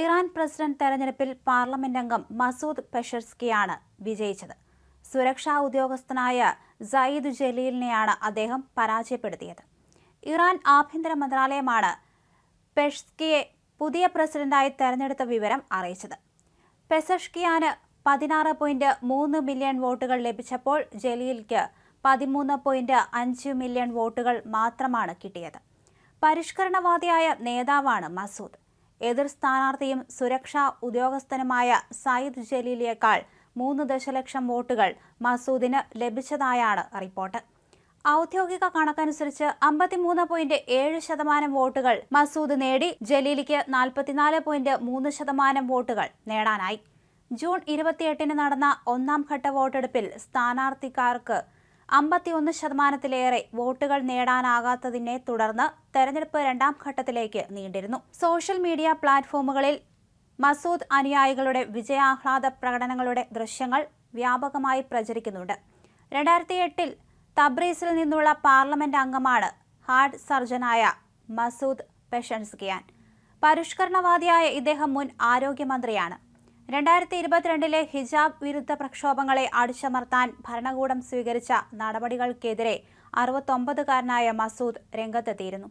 Iran president തെരഞ്ഞെടുപ്പിൽ parliament അംഗം മസൂദ് പെഷർസ്കിയാണ് വിജയിച്ചത്. സുരക്ഷാ ഉദ്യോഗസ്ഥനായ സയ്യിദ് ജലീലിനെയാണ് അദ്ദേഹം പരാജയപ്പെടുത്തിയത്. ഇറാൻ ആഭ്യന്തര മന്ത്രാലയമാണ് പെഷ്കിയെ പുതിയ പ്രസിഡന്റായി തെരഞ്ഞെടുത്ത വിവരം അറിയിച്ചത്. പെസഷ്കിയാന് പതിനാറ് പോയിന്റ് മൂന്ന് മില്യൺ വോട്ടുകൾ ലഭിച്ചപ്പോൾ ജലീലിക്ക് പതിമൂന്ന് പോയിന്റ് അഞ്ച് മില്യൺ വോട്ടുകൾ മാത്രമാണ് കിട്ടിയത്. പരിഷ്കരണവാദിയായ നേതാവാണ് മസൂദ്. എതിർ സ്ഥാനാർത്ഥിയും സുരക്ഷാ ഉദ്യോഗസ്ഥനുമായ സയ്യിദ് ജലീലിയേക്കാൾ മൂന്ന് ദശലക്ഷം വോട്ടുകൾ മസൂദിന് ലഭിച്ചതായാണ് റിപ്പോർട്ട്. ഔദ്യോഗിക കണക്കനുസരിച്ച് അമ്പത്തിമൂന്ന് പോയിന്റ് ഏഴ് ശതമാനം വോട്ടുകൾ മസൂദ് നേടി ജലീലിക്ക് നാൽപ്പത്തിനാല് പോയിന്റ് മൂന്ന് ശതമാനം വോട്ടുകൾ നേടാനായി. ജൂൺ ഇരുപത്തിയെട്ടിന് നടന്ന ഒന്നാം ഘട്ട വോട്ടെടുപ്പിൽ സ്ഥാനാർത്ഥിക്കാർക്ക് അമ്പത്തിയൊന്ന് ശതമാനത്തിലേറെ വോട്ടുകൾ നേടാനാകാത്തതിനെ തുടർന്ന് തെരഞ്ഞെടുപ്പ് രണ്ടാം ഘട്ടത്തിലേക്ക് നീണ്ടിരുന്നു. സോഷ്യൽ മീഡിയ പ്ലാറ്റ്ഫോമുകളിൽ മസൂദ് അനുയായികളുടെ വിജയാഹ്ലാദ പ്രകടനങ്ങളുടെ ദൃശ്യങ്ങൾ വ്യാപകമായി പ്രചരിക്കുന്നുണ്ട്. രണ്ടായിരത്തി എട്ടിൽ തബ്രീസിൽ നിന്നുള്ള പാർലമെന്റ് അംഗമാണ് ഹാർട്ട് സർജനായ മസൂദ് പെഷൻസ്കിയാൻ. പരിഷ്കരണവാദിയായ ഇദ്ദേഹം മുൻ ആരോഗ്യമന്ത്രിയാണ്. രണ്ടായിരത്തി ഇരുപത്തിരണ്ടിലെ ഹിജാബ് വിരുദ്ധ പ്രക്ഷോഭങ്ങളെ അടിച്ചമർത്താൻ ഭരണകൂടം സ്വീകരിച്ച നടപടികൾക്കെതിരെ അറുപത്തൊമ്പതുകാരനായ മസൂദ് രംഗത്തെത്തിയിരുന്നു.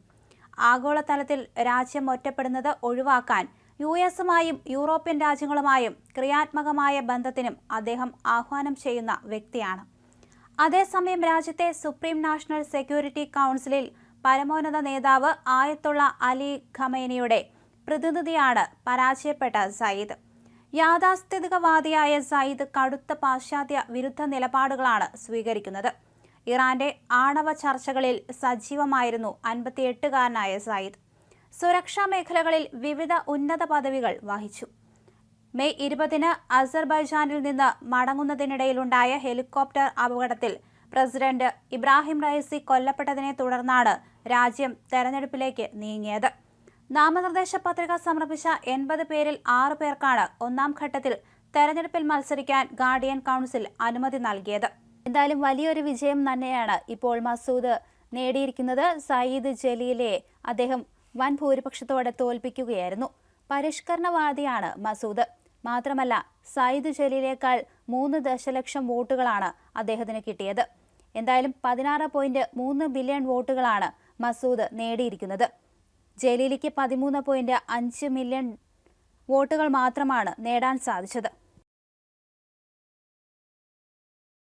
ആഗോളതലത്തിൽ രാജ്യം ഒറ്റപ്പെടുന്നത് ഒഴിവാക്കാൻ യു എസുമായും യൂറോപ്യൻ രാജ്യങ്ങളുമായും ക്രിയാത്മകമായ ബന്ധത്തിനും അദ്ദേഹം ആഹ്വാനം ചെയ്യുന്ന വ്യക്തിയാണ്. അതേസമയം രാജ്യത്തെ സുപ്രീം നാഷണൽ സെക്യൂരിറ്റി കൗൺസിലിൽ പരമോന്നത നേതാവ് ആയത്തുള്ള അലി ഖമേനിയുടെ പ്രതിനിധിയാണ് പരാജയപ്പെട്ട സയ്യിദ്. യാഥാസ്ഥിതികവാദിയായ സയ്യിദ് കടുത്ത പാശ്ചാത്യ വിരുദ്ധ നിലപാടുകളാണ് സ്വീകരിക്കുന്നത്. ഇറാന്റെ ആണവ ചർച്ചകളിൽ സജീവമായിരുന്നു അൻപത്തിയെട്ടുകാരനായ സയ്യിദ്. സുരക്ഷാ മേഖലകളിൽ വിവിധ ഉന്നത പദവികൾ വഹിച്ചു. മെയ് ഇരുപതിന് അസർബൈജാനിൽ നിന്ന് മടങ്ങുന്നതിനിടയിലുണ്ടായ ഹെലികോപ്റ്റർ അപകടത്തിൽ പ്രസിഡന്റ് ഇബ്രാഹിം റൈസി കൊല്ലപ്പെട്ടതിനെ തുടർന്നാണ് രാജ്യം തെരഞ്ഞെടുപ്പിലേക്ക് നീങ്ങിയത്. നാമനിർദ്ദേശ പത്രിക സമർപ്പിച്ച എൺപത് പേരിൽ ആറു പേർക്കാണ് ഒന്നാം ഘട്ടത്തിൽ തെരഞ്ഞെടുപ്പിൽ മത്സരിക്കാൻ ഗാർഡിയൻ കൗൺസിൽ അനുമതി നൽകിയത്. എന്തായാലും വലിയൊരു വിജയം തന്നെയാണ് ഇപ്പോൾ മസൂദ് നേടിയിരിക്കുന്നത്. സയ്യിദ് ജലീലെ അദ്ദേഹം വൻ ഭൂരിപക്ഷത്തോടെ തോൽപ്പിക്കുകയായിരുന്നു. പരിഷ്കരണവാദിയാണ് മസൂദ്. മാത്രമല്ല സയ്യിദ് ജലീലേക്കാൾ മൂന്ന് ദശലക്ഷം വോട്ടുകളാണ് അദ്ദേഹത്തിന് കിട്ടിയത്. എന്തായാലും പതിനാറ് പോയിന്റ് മൂന്ന് ബില്യൺ വോട്ടുകളാണ് മസൂദ് നേടിയിരിക്കുന്നത്. ജലീലിക്ക് പതിമൂന്ന് പോയിന്റ് അഞ്ച് മില്യൺ വോട്ടുകൾ മാത്രമാണ് നേടാൻ സാധിച്ചത്.